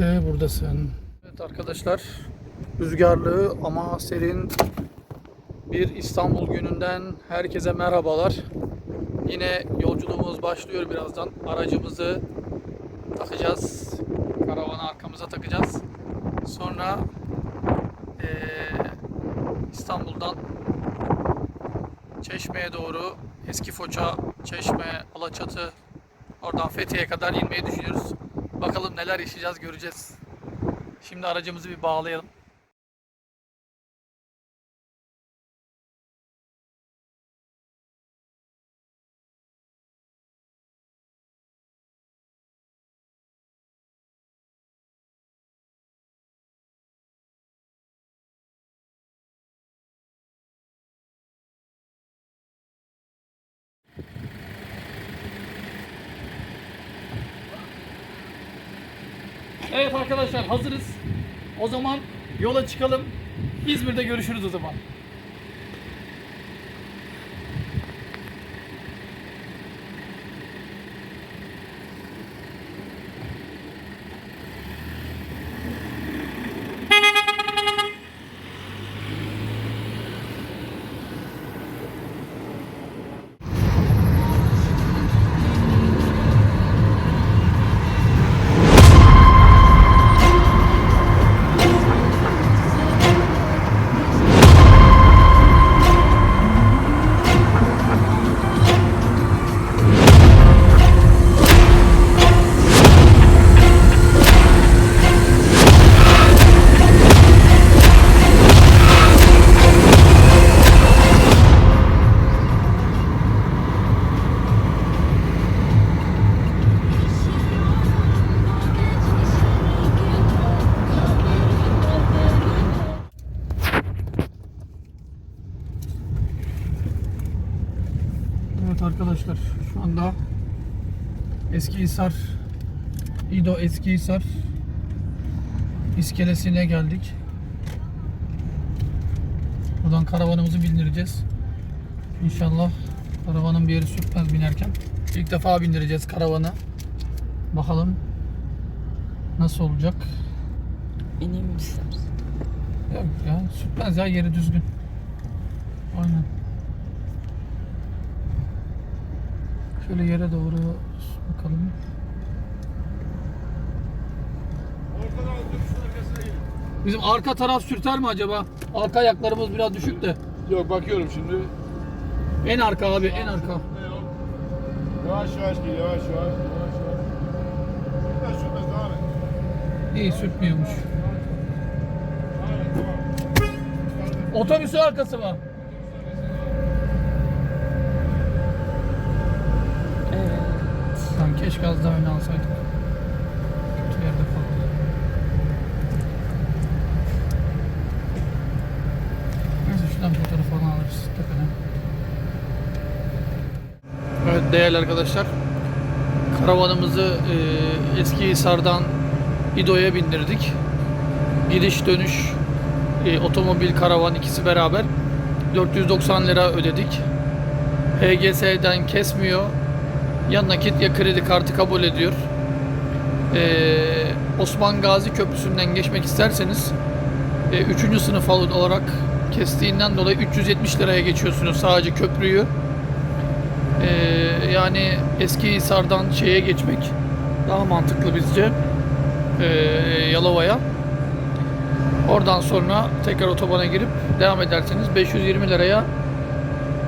İşte buradasın. Evet arkadaşlar, rüzgarlı ama serin bir İstanbul gününden herkese merhabalar. Yine yolculuğumuz başlıyor birazdan. Aracımızı takacağız. Karavanı arkamıza takacağız. Sonra eee, İstanbul'dan Çeşme'ye doğru Eski Foça, Çeşme, Alaçatı oradan Fethiye'ye kadar inmeyi düşünüyoruz. Bakalım neler yaşayacağız göreceğiz. Şimdi aracımızı bir bağlayalım. Evet arkadaşlar hazırız. O zaman yola çıkalım. İzmir'de görüşürüz o zaman. Eskihisar İdo Eskihisar iskelesine geldik. Buradan karavanımızı bindireceğiz. İnşallah karavanın bir yeri sürtmez binerken. İlk defa bindireceğiz karavanı. Bakalım nasıl olacak. İneyim mi istersin? Yok ya sürtmez ya yeri düzgün. Aynen. Şöyle yere doğru bakalım. Bizim arka taraf sürter mi acaba? Arka ayaklarımız biraz düşük de. Yok bakıyorum şimdi. En arka abi en arka. Yavaş yavaş gel yavaş yavaş. Şurada şurada devam et. İyi sürtmüyormuş. Aynen tamam. Otobüsü arkası mı? Keşke az daha öne alsaydık. Kötü yerde kaldı. Neyse şuradan fotoğraf falan alırız tepeden. Evet değerli arkadaşlar. Karavanımızı e, Eskihisar'dan İdo'ya bindirdik. Gidiş dönüş e, otomobil karavan ikisi beraber 490 lira ödedik. HGS'den kesmiyor. Ya nakit ya kredi kartı kabul ediyor. Ee, Osman Gazi Köprüsü'nden geçmek isterseniz 3. sınıf olarak kestiğinden dolayı 370 liraya geçiyorsunuz sadece köprüyü. Ee, yani eski Hisar'dan şeye geçmek daha mantıklı bizce. Ee, Yalova'ya. Oradan sonra tekrar otobana girip devam ederseniz 520 liraya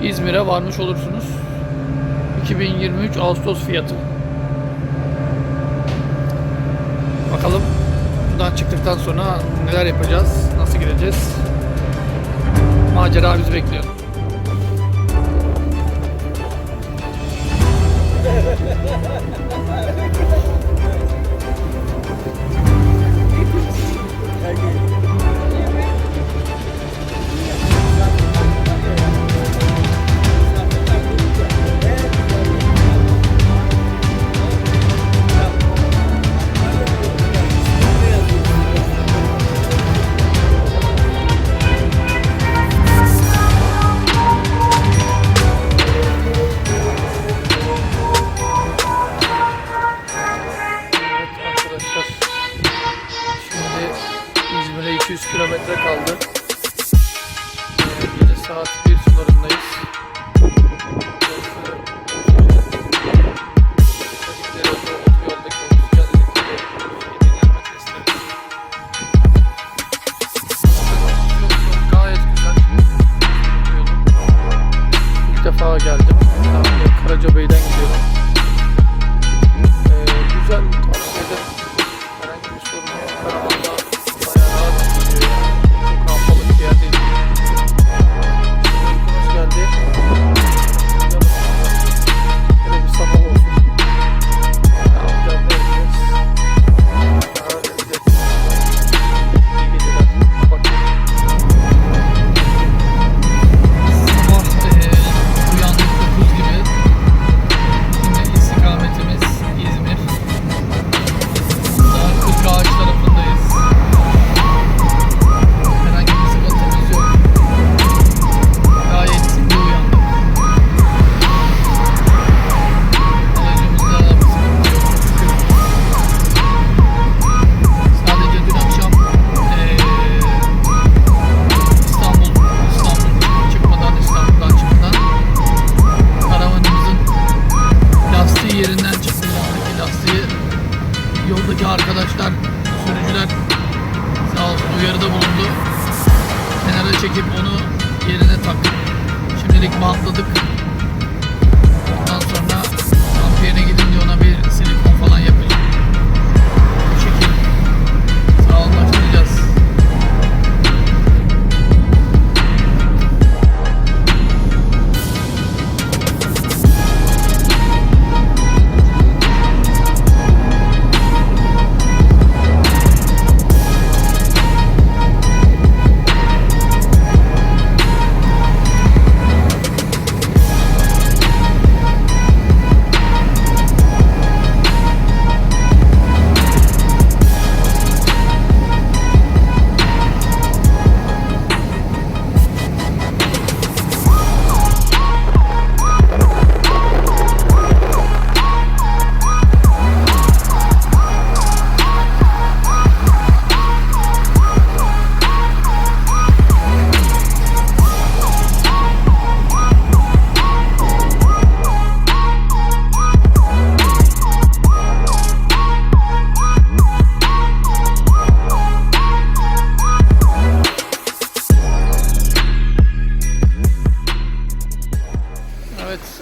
İzmir'e varmış olursunuz. 2023 Ağustos fiyatı. Bakalım buradan çıktıktan sonra neler yapacağız, nasıl gideceğiz. Macera bizi bekliyor. Karacabey'den gidiyorum. Ee, güzel tavsiye ederim.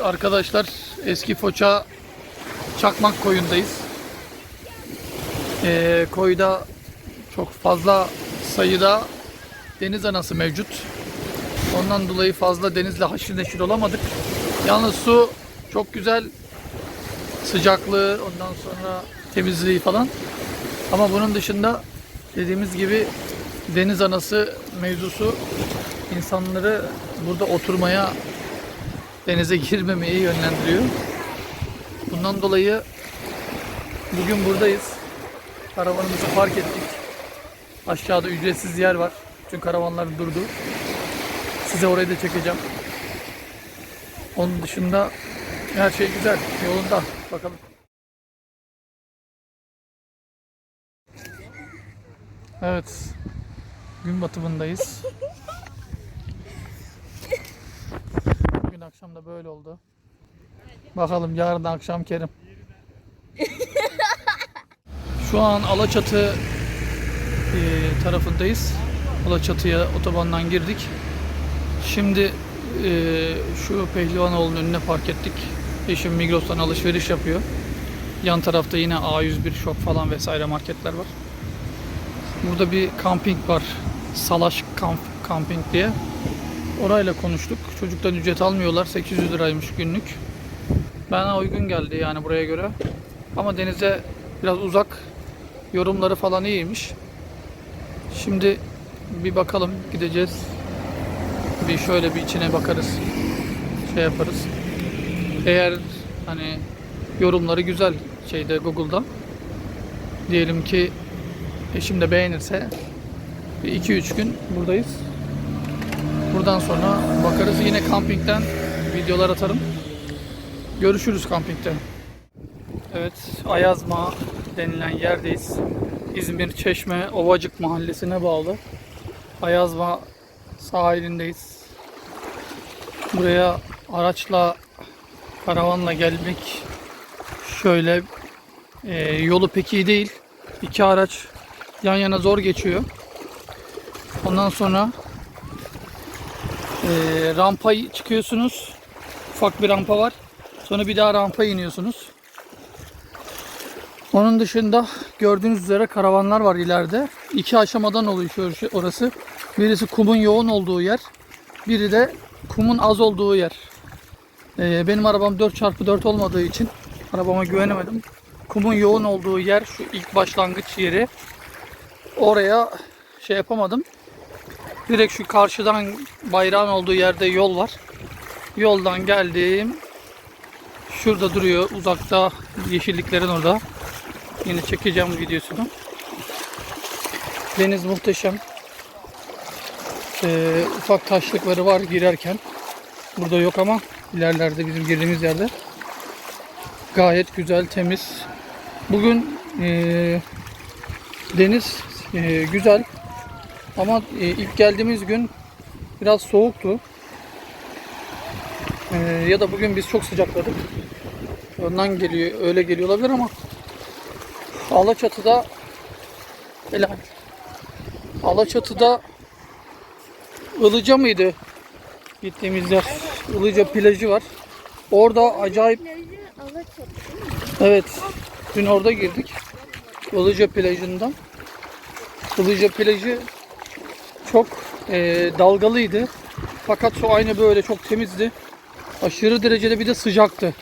Arkadaşlar eski Foça Çakmak koyundayız. Ee, koyda çok fazla sayıda deniz anası mevcut. Ondan dolayı fazla denizle haşır neşir olamadık. Yalnız su çok güzel. Sıcaklığı, ondan sonra temizliği falan. Ama bunun dışında dediğimiz gibi deniz anası mevzusu insanları burada oturmaya denize girmemeyi yönlendiriyor. Bundan dolayı bugün buradayız. Karavanımızı park ettik. Aşağıda ücretsiz yer var. Bütün karavanlar durdu. Size orayı da çekeceğim. Onun dışında her şey güzel. Yolunda. Bakalım. Evet. Gün batımındayız. akşam da böyle oldu. Bakalım yarın akşam Kerim. Şu an Alaçatı e, tarafındayız. Alaçatı'ya otobandan girdik. Şimdi e, şu Pehlivanoğlu'nun önüne park ettik. Eşim Migros'tan alışveriş yapıyor. Yan tarafta yine A101 Shop falan vesaire marketler var. Burada bir kamping var. Salaş Kamp Camping diye. Orayla konuştuk. Çocuktan ücret almıyorlar. 800 liraymış günlük. Bana uygun geldi yani buraya göre. Ama denize biraz uzak. Yorumları falan iyiymiş. Şimdi bir bakalım gideceğiz. Bir şöyle bir içine bakarız. Şey yaparız. Eğer hani yorumları güzel şeyde Google'da. Diyelim ki eşim de beğenirse bir 2-3 gün buradayız. Buradan sonra bakarız yine kampingden videolar atarım. Görüşürüz kampingde. Evet Ayazma denilen yerdeyiz. İzmir Çeşme Ovacık mahallesine bağlı. Ayazma sahilindeyiz. Buraya araçla, karavanla gelmek şöyle e, yolu pek iyi değil. İki araç yan yana zor geçiyor. Ondan sonra e, rampayı çıkıyorsunuz. Ufak bir rampa var. Sonra bir daha rampa iniyorsunuz. Onun dışında gördüğünüz üzere karavanlar var ileride. İki aşamadan oluşuyor şu- orası. Birisi kumun yoğun olduğu yer. Biri de kumun az olduğu yer. Ee, benim arabam 4x4 olmadığı için arabama güvenemedim. Kumun yoğun olduğu yer şu ilk başlangıç yeri. Oraya şey yapamadım. Direkt şu karşıdan bayrağın olduğu yerde yol var. Yoldan geldim. Şurada duruyor uzakta yeşilliklerin orada. Yine çekeceğim videosunu. Deniz muhteşem. Ee, ufak taşlıkları var girerken. Burada yok ama ilerlerde bizim girdiğimiz yerde. Gayet güzel, temiz. Bugün ee, deniz ee, güzel. Ama ee, ilk geldiğimiz gün biraz soğuktu. Ee, ya da bugün biz çok sıcakladık. Ondan geliyor, öyle geliyor olabilir ama Alaçatı'da helal. Alaçatı'da Ilıca mıydı? Gittiğimiz yer. Ilıca plajı var. Orada acayip evet dün orada girdik. Ilıca plajından. Ilıca plajı çok eee, dalgalıydı. Fakat su aynı böyle çok temizdi. Aşırı derecede bir de sıcaktı.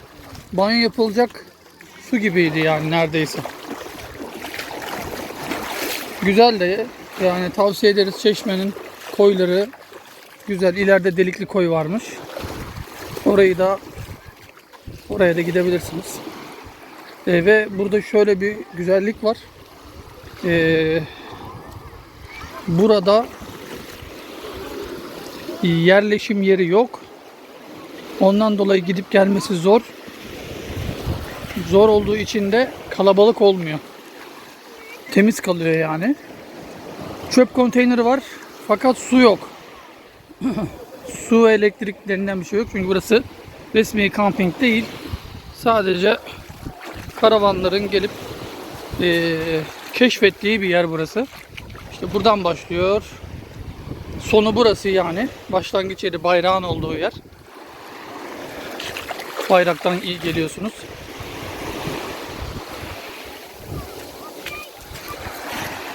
Banyo yapılacak su gibiydi yani neredeyse. Güzel de yani tavsiye ederiz Çeşme'nin koyları güzel. İleride delikli koy varmış. Orayı da oraya da gidebilirsiniz. E, ve burada şöyle bir güzellik var. E, burada yerleşim yeri yok. Ondan dolayı gidip gelmesi zor. Zor olduğu için de kalabalık olmuyor. Temiz kalıyor yani. Çöp konteyneri var fakat su yok. su ve elektriklerinden bir şey yok çünkü burası resmi kamping değil. Sadece karavanların gelip eee, keşfettiği bir yer burası. İşte buradan başlıyor. Sonu burası yani. Başlangıç yeri bayrağın olduğu yer. Bayraktan iyi geliyorsunuz.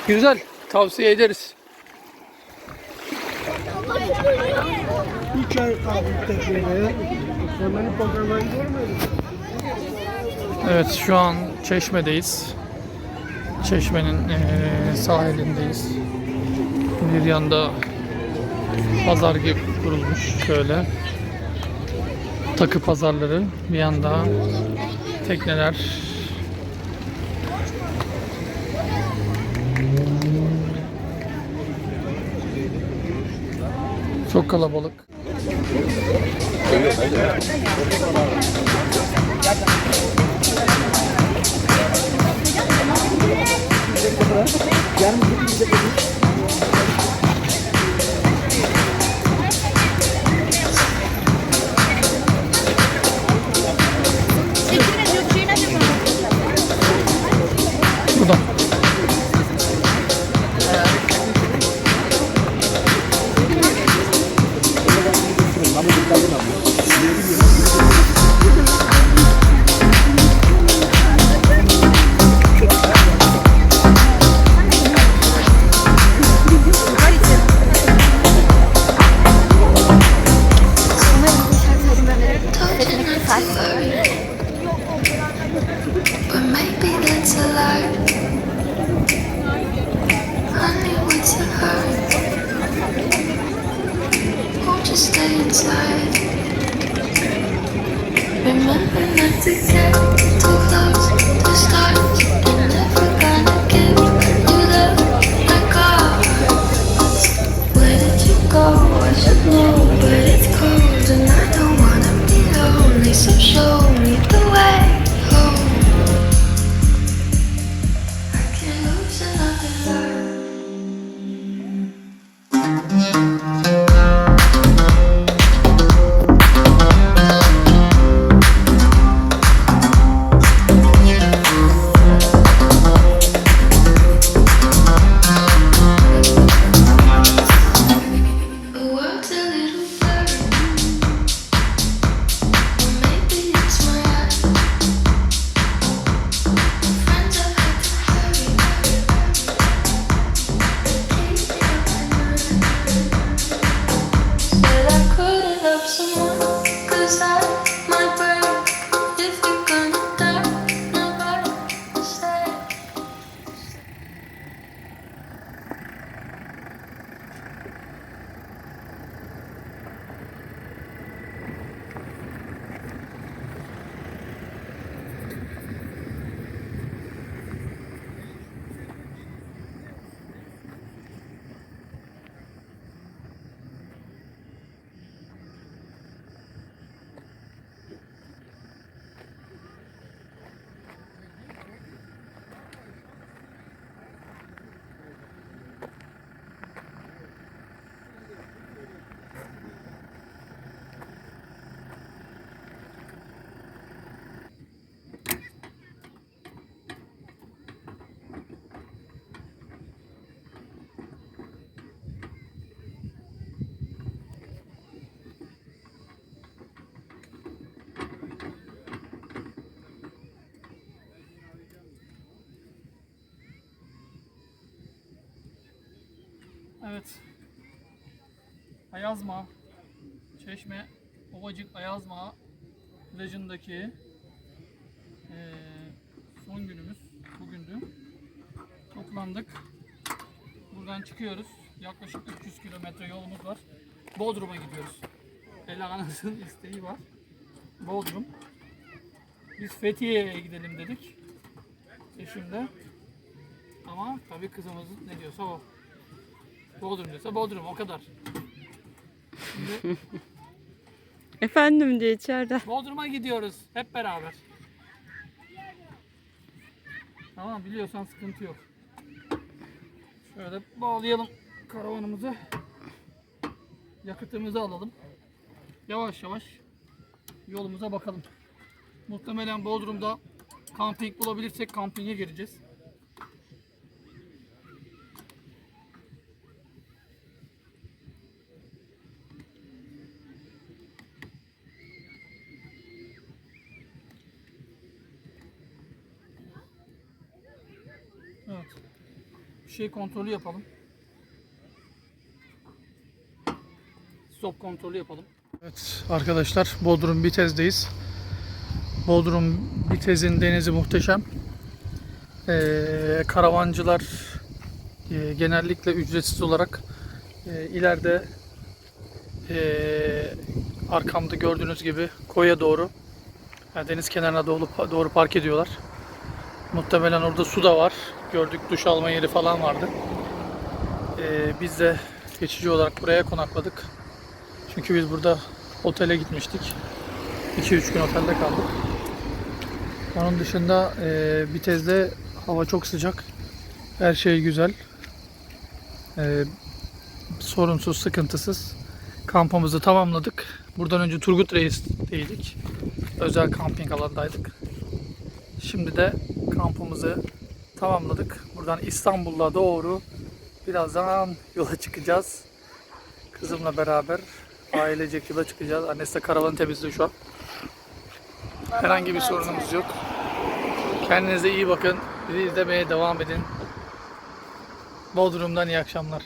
Güzel. Tavsiye ederiz. Ay. Evet şu an Çeşme'deyiz. Çeşme'nin sahilindeyiz. Bir yanda pazar gibi kurulmuş şöyle. Takı pazarları. Bir yanda tekneler. Çok kalabalık. Buradan. Evet. Ayazma, Çeşme, Ovacık Ayazma plajındaki eee, son günümüz bugündü. Toplandık. Buradan çıkıyoruz. Yaklaşık 300 kilometre yolumuz var. Bodrum'a gidiyoruz. Ela Anas'ın isteği var. Bodrum. Biz Fethiye'ye gidelim dedik. Eşimle. Ama tabii kızımız ne diyorsa o. Bodrum diyorsa Bodrum o kadar. Şimdi Efendim diye içeride. Bodrum'a gidiyoruz hep beraber. Tamam biliyorsan sıkıntı yok. Şöyle bağlayalım karavanımızı. Yakıtımızı alalım. Yavaş yavaş yolumuza bakalım. Muhtemelen Bodrum'da kamping bulabilirsek kampinge gireceğiz. Evet. Bir şey kontrolü yapalım. Stop kontrolü yapalım. Evet arkadaşlar Bodrum Bitez'deyiz. Bodrum Bitez'in denizi muhteşem. Ee, karavancılar e, genellikle ücretsiz olarak e, ileride e, arkamda gördüğünüz gibi koya doğru yani deniz kenarına doğru, doğru park ediyorlar. Muhtemelen orada su da var. Gördük duş alma yeri falan vardı. Ee, biz de geçici olarak buraya konakladık. Çünkü biz burada otele gitmiştik. 2-3 gün otelde kaldık. Onun dışında e, Bitez'de hava çok sıcak. Her şey güzel. E, sorunsuz, sıkıntısız. Kampımızı tamamladık. Buradan önce Turgut Reis'teydik. Özel kamping alandaydık. Şimdi de kampımızı tamamladık. Buradan İstanbul'a doğru birazdan yola çıkacağız. Kızımla beraber ailecek yola çıkacağız. Annesi de karavanı temizliyor şu an. Herhangi bir sorunumuz yok. Kendinize iyi bakın. Bizi izlemeye devam edin. Bodrum'dan iyi akşamlar.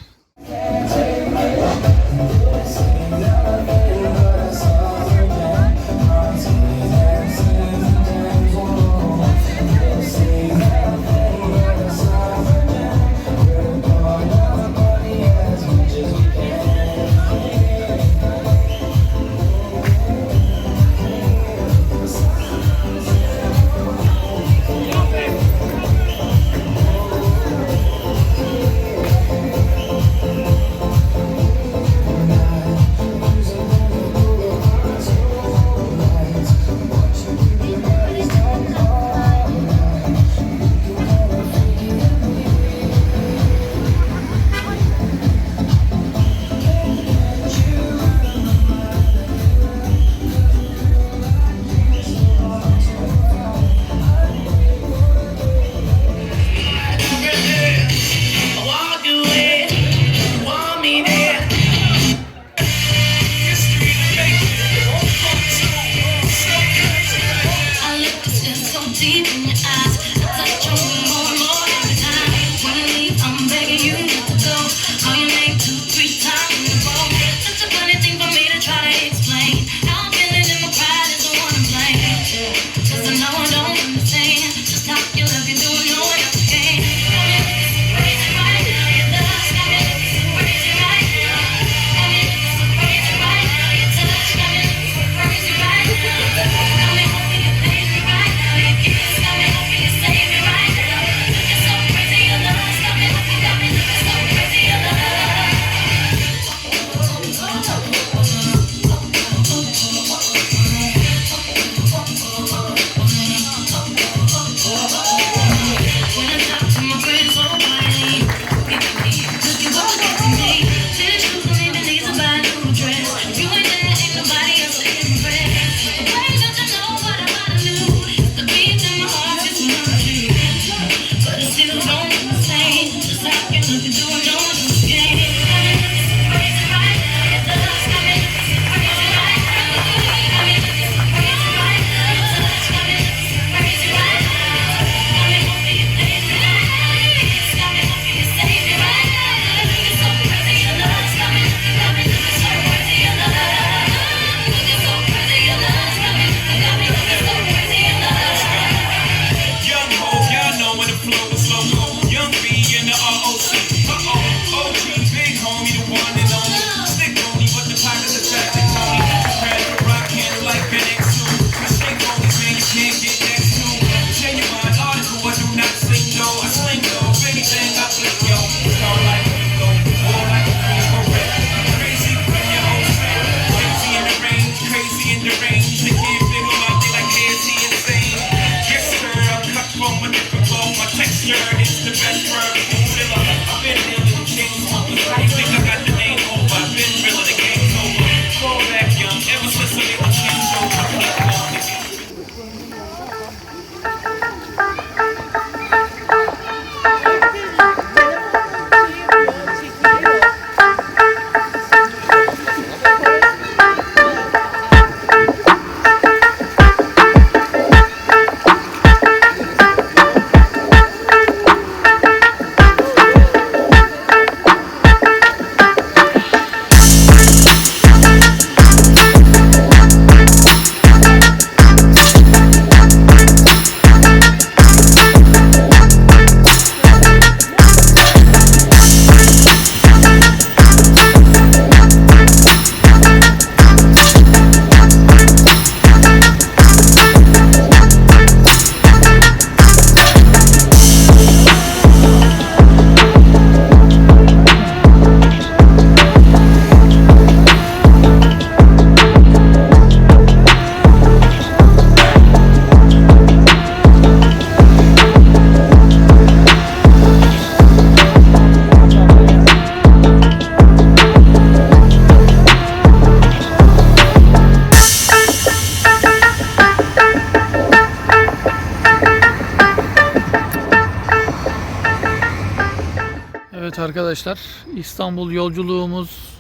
Arkadaşlar. İstanbul yolculuğumuz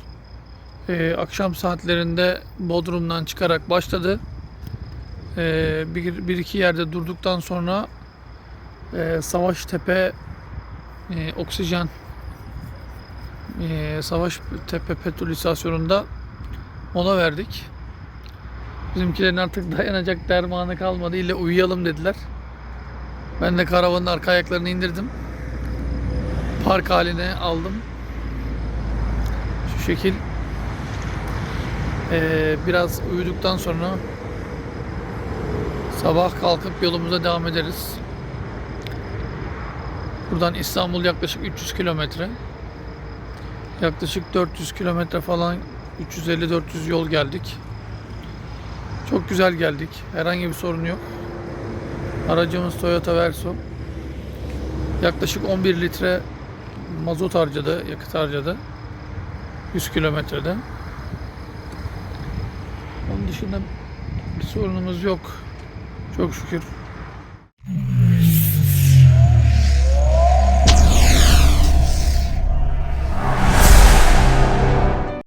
e, akşam saatlerinde Bodrum'dan çıkarak başladı. E, bir, bir iki yerde durduktan sonra e, Savaştepe e, oksijen e, Savaştepe petrol istasyonunda mola verdik. Bizimkilerin artık dayanacak dermanı kalmadı. İlle uyuyalım dediler. Ben de karavanın arka ayaklarını indirdim. Park haline aldım. Şu şekil. Ee, biraz uyuduktan sonra sabah kalkıp yolumuza devam ederiz. Buradan İstanbul yaklaşık 300 kilometre. Yaklaşık 400 kilometre falan 350-400 yol geldik. Çok güzel geldik. Herhangi bir sorun yok. Aracımız Toyota Verso. Yaklaşık 11 litre mazot harcadı, yakıt harcadı. 100 kilometrede. Onun dışında bir sorunumuz yok. Çok şükür.